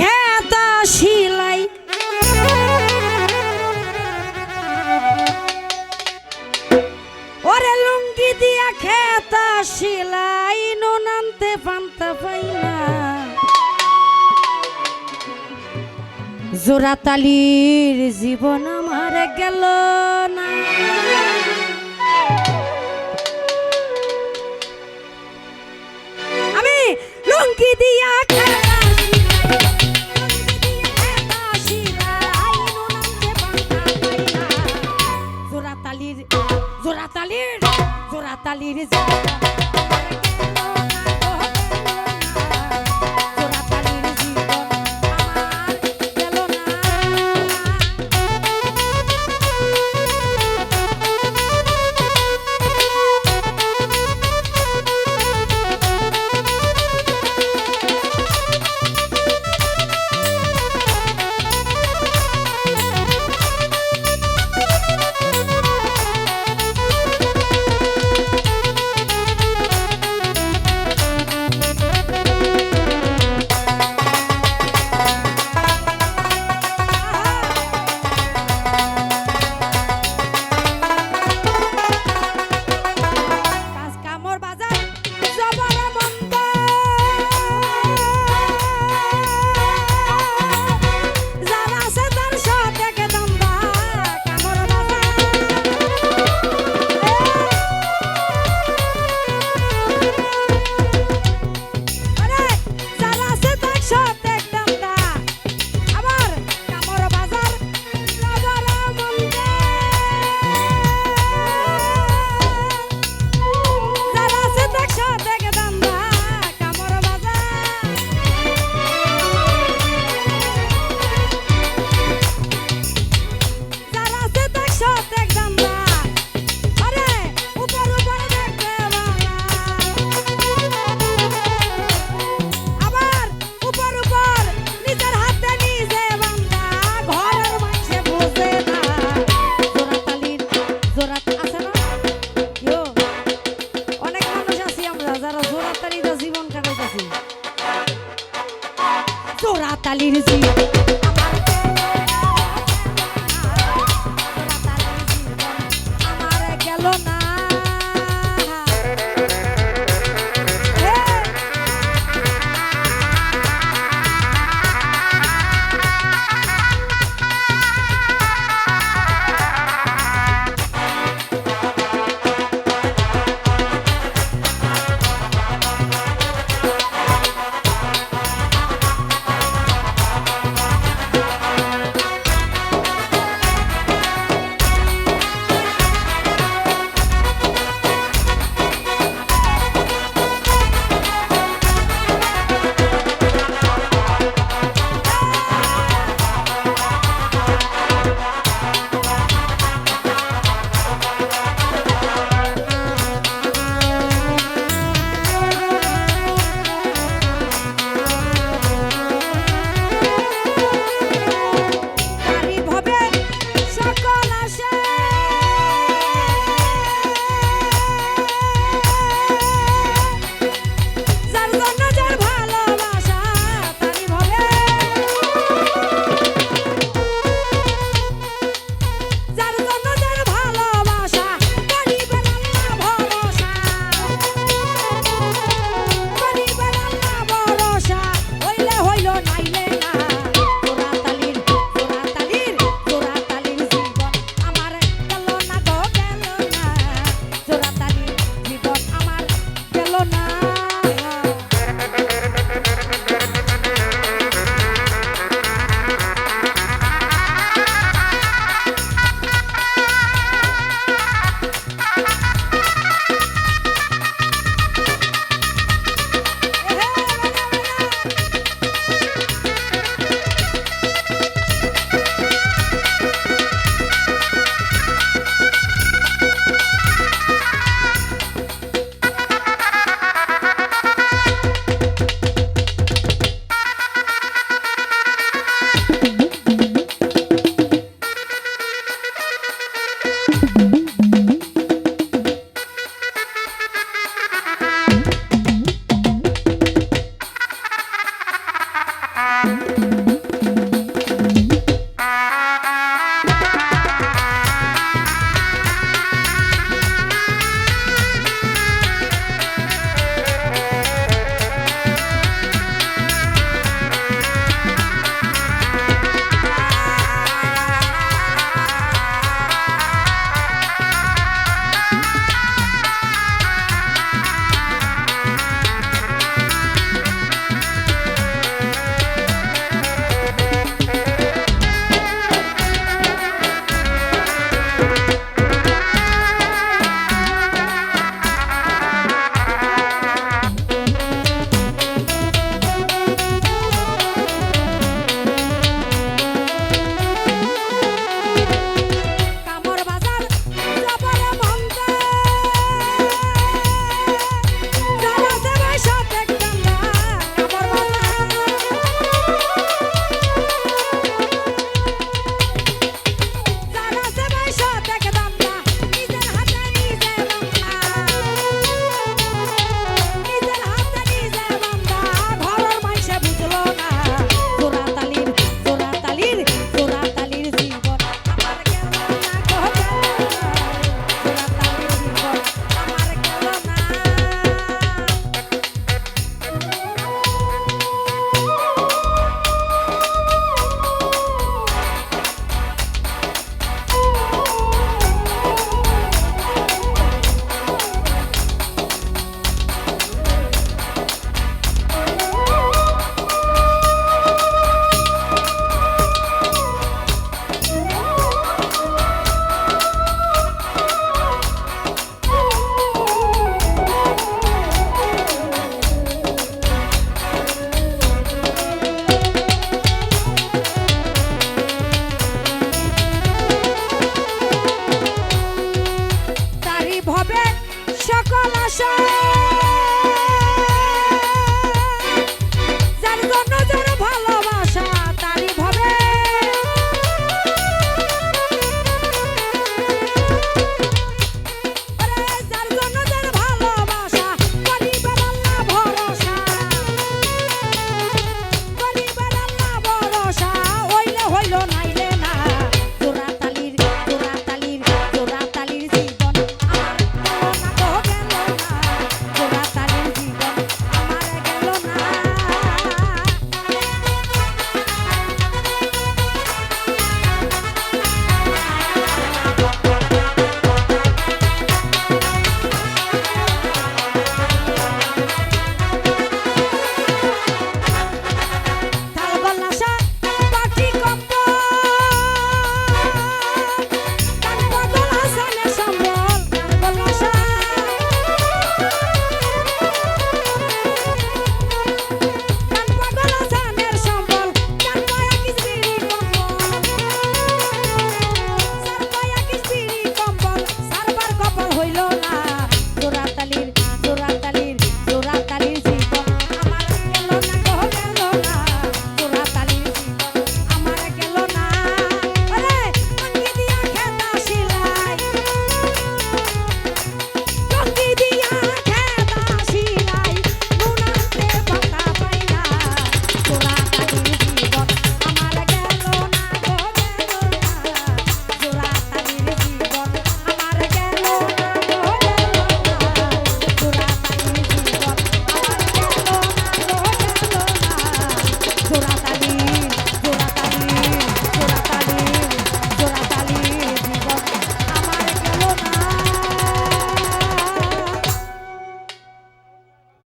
খেত শিলাই। ওরে লুঙ্গি দিয়া খেত শিলাই নানতে পান্তা পাই না জোড়াতালির জীবন আমার গেল না। আমি লুঙ্গি দিয়া খেত জোড়াতালির জোড়াতালির জোড়া Chata!